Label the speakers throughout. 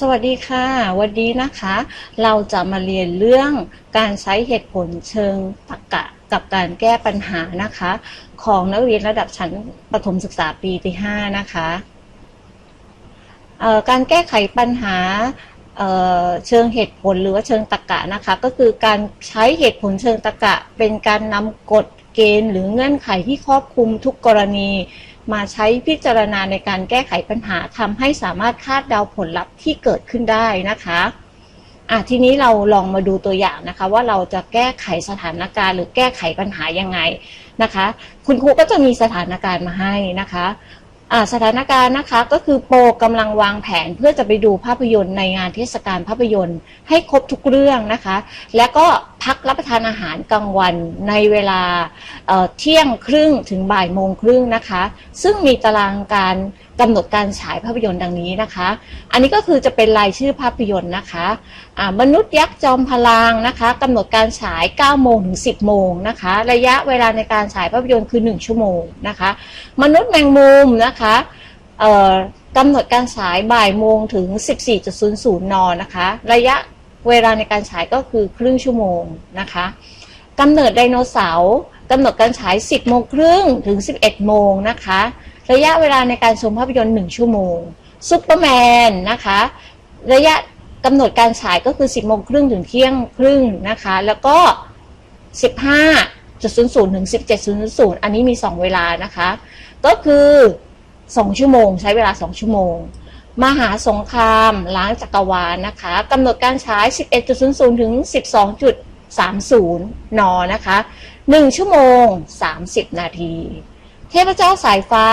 Speaker 1: สวัสดีค่ะ วันนี้นะคะ เราจะมาเรียนเรื่องการใช้เหตุผลเชิงตรรกะกับการแก้ปัญหานะคะ ของนักเรียนระดับชั้นประถมศึกษาปีที่ 5 นะคะการแก้ไขปัญหาเเชิงเหตุผลหรือว่าเชิงตรรกะนะคะ ก็คือการใช้เหตุผลเชิงตรรกะ เป็นการนำกฎเกณฑ์หรือเงื่อนไขที่ครอบคลุมทุกกรณี มาใช้พิจารณาในการแก้ไขปัญหาทำให้สามารถคาดเดาผลลัพธ์ที่เกิดขึ้นได้นะคะอะทีนี้เราลองมาดูตัวอย่างนะคะ ว่าเราจะแก้ไขสถานการณ์ หรือแก้ไขปัญหายังไงนะคะ คุณครูก็จะมีสถานการณ์มาให้นะคะอะสถานการณ์นะคะก็คือโปรกำลังวางแผนเพื่อจะไปดูภาพยนตร์ในงานเทศกาลภาพยนตร์ ให้ครบทุกเรื่องนะคะ และก็ พักรับประทานอาหารกลางวันในเวลาเเที่ยงครึ่งถึงบ่ายโมงครึ่งนะคะ ซึ่งมีตารางการกำหนดการฉายภาพยนตร์ดังนี้นะคะ อันนี้ก็คือจะเป็นรายชื่อภาพยนตร์นะคะมนุษย์ยักษ์จอมพลังนะคะกำหนดการฉาย 9 โมงถึง 10 โมงนะคะ ระยะเวลาในการฉายภาพยนตร์คือ 1 ชั่วโมงนะคะ มนุษย์แมงมุมนะคะกำหนดการฉายบ่ายโมงถึง 14.00 น นะคะ ระยะ เวลาในการฉายก็คือครึ่งชั่วโมงนะคะกำเนิดไดโนเสาร์กำหนดการฉาย 10 โมงครึ่งถึง 11 โมงนะคะ ระยะเวลาในการชมภาพยนตร์ 1 ชั่วโมงซูเปอร์แมนนะคะ ระยะกำหนดการฉายก็คือ 10 โมงครึ่งถึงเที่ยงครึ่งนะคะ แล้วก็ 15.00 ถึง 17.00 อันนี้มี 2 เวลานะคะ ก็คือ 2 ชั่วโมง ใช้เวลา 2 ชั่วโมง มหาสงครามล้างจักรวาลนะคะกำหนดการฉาย11.00 ถึง 12.30 น นะคะ 1 ชั่วโมง 30 นาที เทพเจ้าสายฟ้า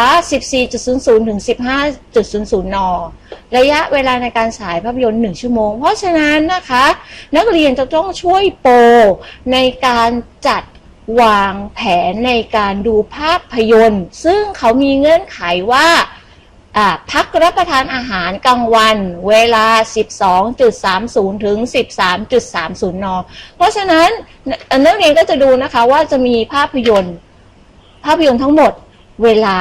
Speaker 1: 14.00 ถึง 15.00 น ระยะเวลาในการฉายภาพยนตร์ 1 ชั่วโมง เพราะฉะนั้นนะคะ นักเรียนจะต้องช่วยโปรในการจัดวางแผนในการดูภาพยนตร์ ซึ่งเขามีเงื่อนไขว่า พักรับประทานอาหารกลางวันเวลา 12.30 ถึง 13.30 น เพราะฉะนั้นนักเรียนก็จะดูนะคะว่าจะมีภาพยนตร์ ภาพยนตร์ทั้งหมดเวลา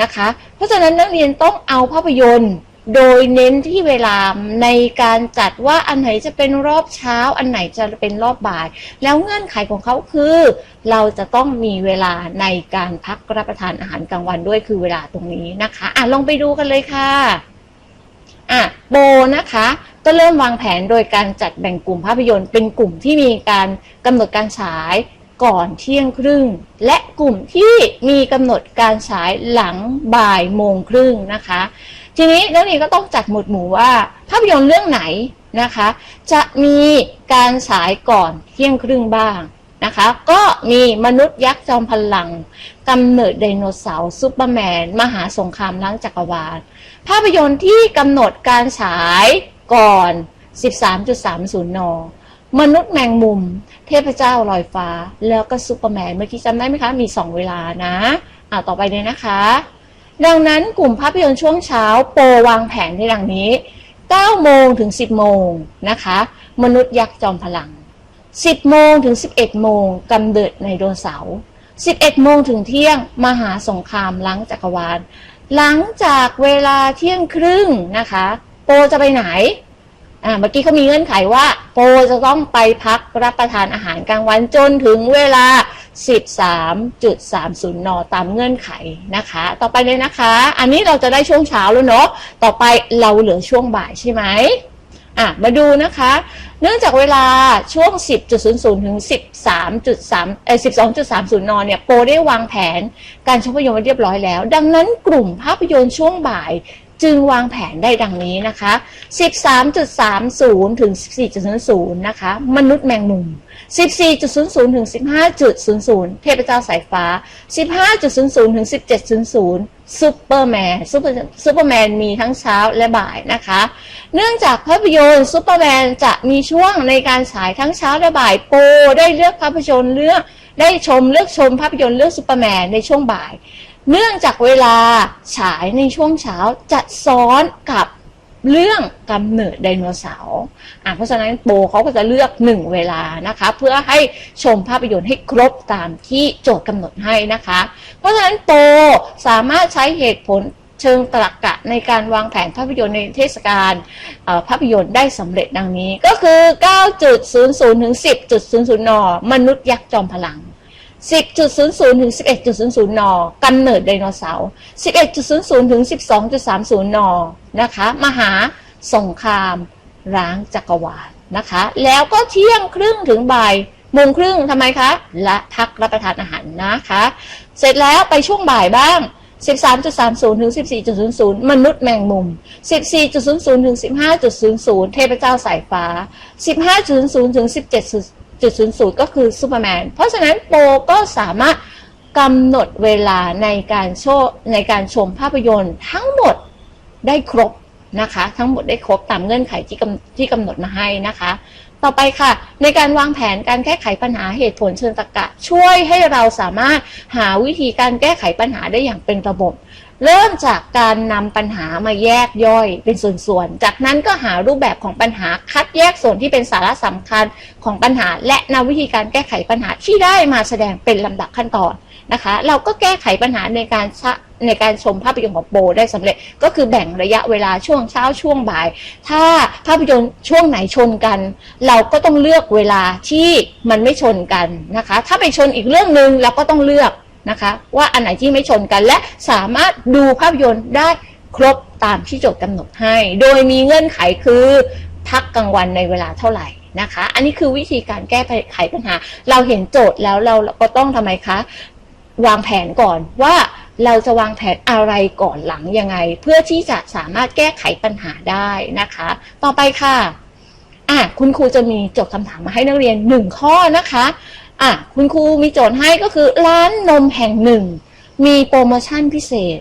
Speaker 1: นะคะ เพราะฉะนั้นนักเรียนต้องเอาภาพยนตร์ โดยเน้นที่เวลาในการจัดว่าอันไหนจะเป็นรอบเช้า อันไหนจะเป็นรอบบ่าย แล้วเงื่อนไขของเขาคือ เราจะต้องมีเวลาในการพักรับประทานอาหารกลางวันด้วยคือเวลาตรงนี้นะคะอะลองไปดูกันเลยค่ะอะโบนะคะ ก็เริ่มวางแผนโดยการจัดแบ่งกลุ่มภาพยนตร์ เป็นกลุ่มที่มีการกำหนดการฉายก่อนเที่ยงครึ่ง และกลุ่มที่มีกำหนดการฉายหลังบ่ายโมงครึ่งนะคะ ทีนี้นักเรียนก็ต้องจัดหมวดหมู่ว่า ภาพยนตร์เรื่องไหนนะคะ จะมีการฉายก่อนเที่ยงครึ่งบ้างนะคะ ก็มีมนุษย์ยักษ์จอมพลังกำเนิดไดโนเสาร์ซูเปอร์แมน มหาสงครามล้างจักรวาล ภาพยนตร์ที่กำหนดการฉายก่อน 13.30 น มนุษย์แมงมุม เทพเจ้าลอยฟ้า แล้วก็ซูเปอร์แมน เมื่อกี้จำได้ไหมคะ มี 2 เวลานะ อ่าต่อไปเลยนะคะ ดังนั้นกลุ่มภาพยนตร์ช่วงเช้าโปรวางแผนในดังนี้ 9 โมงถึง 10 โมงนะคะ มนุษย์ยักษ์จอมพลัง 10 โมงถึง 11 โมงกำเนิดในโดเสาร์11 โมงถึงเที่ยงมหาสงครามล้างจักรวาล หลังจากเวลาเที่ยงครึ่งนะคะ โปรจะไปไหนอ่าเมื่อกี้เขามีเงื่อนไขว่า โปรจะต้องไปพักรับประทานอาหารกลางวันจนถึงเวลา 13.30 น ตามเงื่อนไขนะคะ ต่อไปเลยนะคะ อันนี้เราจะได้ช่วงเช้าแล้วเนาะ ต่อไปเราเหลือช่วงบ่ายใช่ไหมอะ มาดูนะคะ เนื่องจากเวลาช่วง 10.00 ถึง 13.3 เอ่อ 12.30 น เนี่ย โปรได้วางแผนการชมภาพยนตร์เรียบร้อยแล้ว ดังนั้นกลุ่มภาพยนตร์ช่วงบ่าย จึงวางแผนได้ดังนี้นะคะ 13.30 ถึง 14.00 นะคะ มนุษย์แมงมุม 14.00 ถึง 15.00 เทพเจ้าสายฟ้า 15.00 ถึง 17.00 ซูเปอร์แมนซูเปอร์แมนมีทั้งเช้าและบ่ายนะคะ เนื่องจากภาพยนตร์ซูเปอร์แมนจะมีช่วงในการฉายทั้งเช้าและบ่ายโปรได้เลือกภาพยนตร์เลือกได้ชมเลือกชมภาพยนตร์เลือกซูเปอร์แมนในช่วงบ่าย เนื่องจากเวลาฉายในช่วงเช้าจะซ้อนกับเรื่องกำเนิดไดโนเสาร์อะเพราะฉะนั้นโปเขาก็จะเลือกหนึ่งเวลานะคะ เพื่อให้ชมภาพยนตร์ให้ครบตามที่โจทย์กำหนดให้นะคะ เพราะฉะนั้นโปสามารถใช้เหตุผลเชิงตรรกะในการวางแผนภาพยนตร์ในเทศกาลภาพยนตร์ได้สำเร็จดังนี้ก็คือ 9.00ถึง10.00 น มนุษย์ยักษ์จอมพลัง 10.00 ถึง 11.00 น กำเนิดไดโนเสาร์ 11.00 ถึง 12.30 น นะคะ มหาสงครามร้างจักรวาลนะคะ แล้วก็เที่ยงครึ่งถึงบ่ายโมงครึ่งทำไมคะและพักรับประทานอาหารนะคะ เสร็จแล้วไปช่วงบ่ายบ้าง 13.30 ถึง 14.00 มนุษย์แมงมุม 14.00 ถึง 15.00 เทพเจ้าสายฟ้า 15.00 ถึง 17.00 จุดศูนย์สูตรก็คือซูเปอร์แมน เพราะฉะนั้นโปก็สามารถกำหนดเวลาในการโชว์ในการชมภาพยนตร์ทั้งหมดได้ครบนะคะ ทั้งหมดได้ครบตามเงื่อนไขที่กำที่กำหนดมาให้นะคะ ต่อไปค่ะ ในการวางแผนการแก้ไขปัญหาเหตุผลเชิงตรรกะ ช่วยให้เราสามารถหาวิธีการแก้ไขปัญหาได้อย่างเป็นระบบ เริ่มจากการนำปัญหามาแยกย่อยเป็นส่วนๆ จากนั้นก็หารูปแบบของปัญหาคัดแยกส่วนที่เป็นสาระสำคัญของปัญหา และนำวิธีการแก้ไขปัญหาที่ได้มาแสดงเป็นลำดับขั้นตอนนะคะ เราก็แก้ไขปัญหาในการในการชมภาพยนตร์ของโปได้สำเร็จก็คือแบ่งระยะเวลาช่วงเช้าช่วงบ่าย ถ้าภาพยนตร์ช่วงไหนชนกัน เราก็ต้องเลือกเวลาที่มันไม่ชนกันนะคะ ถ้าไปชนอีกเรื่องหนึ่งเราก็ต้องเลือก นะคะ ว่าอันไหนที่ไม่ชนกันและสามารถดูภาพยนตร์ได้ครบตามที่โจทย์กำหนดให้ โดยมีเงื่อนไขคือพักกลางวันในเวลาเท่าไหร่นะคะ อันนี้คือวิธีการแก้ไขปัญหา เราเห็นโจทย์แล้วเราก็ต้องทำไมคะ วางแผนก่อนว่าเราจะวางแผนอะไรก่อนหลังยังไง เพื่อที่จะสามารถแก้ไขปัญหาได้นะคะ ต่อไปค่ะอะคุณครูจะมีโจทย์คำถามมาให้นักเรียนหนึ่งข้อนะคะ อะคุณครูมีโจทย์ให้ก็คือร้านนมแห่งหนึ่ง มีโปรโมชั่นพิเศษ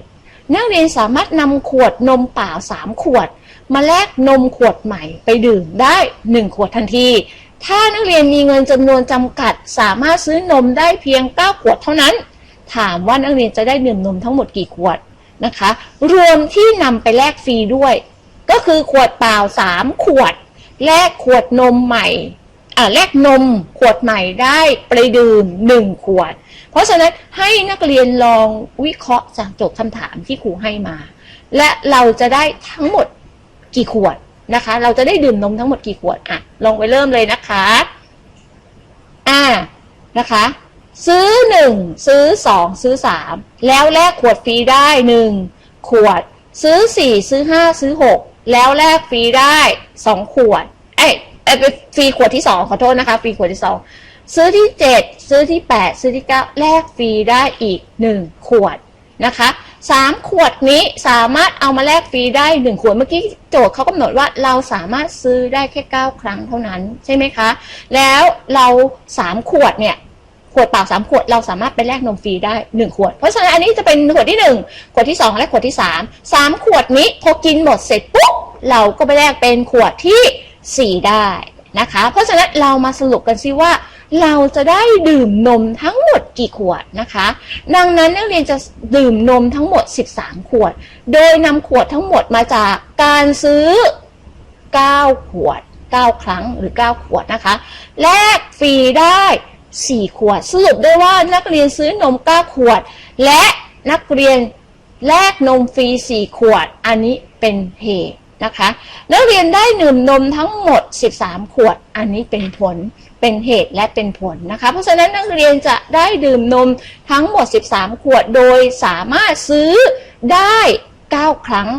Speaker 1: นักเรียนสามารถนำขวดนมเปล่า3ขวด มาแลกนมขวดใหม่ไปดื่มได้1ขวดทันที ถ้านักเรียนมีเงินจำนวนจำกัด สามารถซื้อนมได้เพียง9ขวดเท่านั้น ถามว่านักเรียนจะได้ดื่มนมทั้งหมดกี่ขวดนะคะ รวมที่นำไปแลกฟรีด้วย ก็คือขวดเปล่า3ขวด แลกขวดนมใหม่ แลกนมขวดใหม่ได้ไปดื่ม1ขวด เพราะฉะนั้นให้นักเรียนลองวิเคราะห์จากโจทย์คำถามที่ครูให้มา และเราจะได้ทั้งหมดกี่ขวดนะคะ เราจะได้ดื่มนมทั้งหมดกี่ขวดอะลองไปเริ่มเลยนะคะอ่านะคะ ซื้อหนึ่งซื้อสองซื้อสามแล้วแลกขวดฟรีได้หนึ่งขวด ซื้อสี่ซื้อห้าซื้อหกแล้วแลกฟรีได้สองขวด เอ้ยฟรีขวดที่สองขอโทษนะคะฟรีขวดที่สองซื้อที่เจ็ดซื้อที่แปดซื้อที่เก้าแลกฟรีได้อีกหนึ่งขวดนะคะสามขวดนี้สามารถเอามาแลกฟรีได้หนึ่งขวดเมื่อกี้โจทย์เขากำหนดว่าเราสามารถซื้อได้แค่เก้าครั้งเท่านั้นใช่ไหมคะ แล้วเราสามขวดเนี่ยขวดเปล่าสามขวดเราสามารถไปแลกนมฟรีได้หนึ่งขวด เพราะฉะนั้นอันนี้จะเป็นขวดที่หนึ่งขวดที่สองและขวดที่สามสามขวดนี้พอกินหมดเสร็จปุ๊บเราก็ไปแลกเป็นขวดที่ สี่ได้นะคะ เพราะฉะนั้นเรามาสรุปกันซิว่า เราจะได้ดื่มนมทั้งหมดกี่ขวดนะคะ ดังนั้นนักเรียนจะดื่มนมทั้งหมด 13 ขวด โดยนำขวดทั้งหมดมาจากการซื้อ 9 ขวด 9 ครั้งหรือ 9 ขวดนะคะ แลกฟรีได้ 4 ขวด สรุปได้ว่านักเรียนซื้อนม 9 ขวด และนักเรียนแลกนมฟรี 4 ขวด อันนี้เป็นเหตุ นะคะนักเรียนได้ดื่มนมทั้งหมด 13 ขวด อันนี้เป็นผล เป็นเหตุและเป็นผลนะคะ เพราะฉะนั้นนักเรียนจะได้ดื่มนมทั้งหมด 13 ขวด โดยสามารถซื้อได้ 9 ครั้ง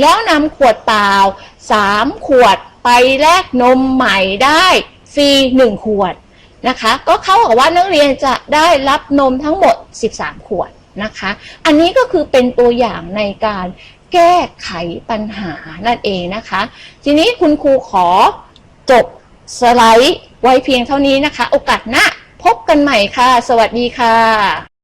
Speaker 1: แล้วนำขวดเปล่า 3 ขวดไปแลกนมใหม่ได้ฟรี 1 ขวดนะคะ ก็เข้ากับว่านักเรียนจะได้รับนมทั้งหมด 13 ขวดนะคะ อันนี้ก็คือเป็นตัวอย่างในการ แก้ไขปัญหานั่นเองนะคะ ทีนี้คุณครูขอจบสไลด์ไว้เพียงเท่านี้นะคะ โอกาสหน้าพบกันใหม่ค่ะ สวัสดีค่ะ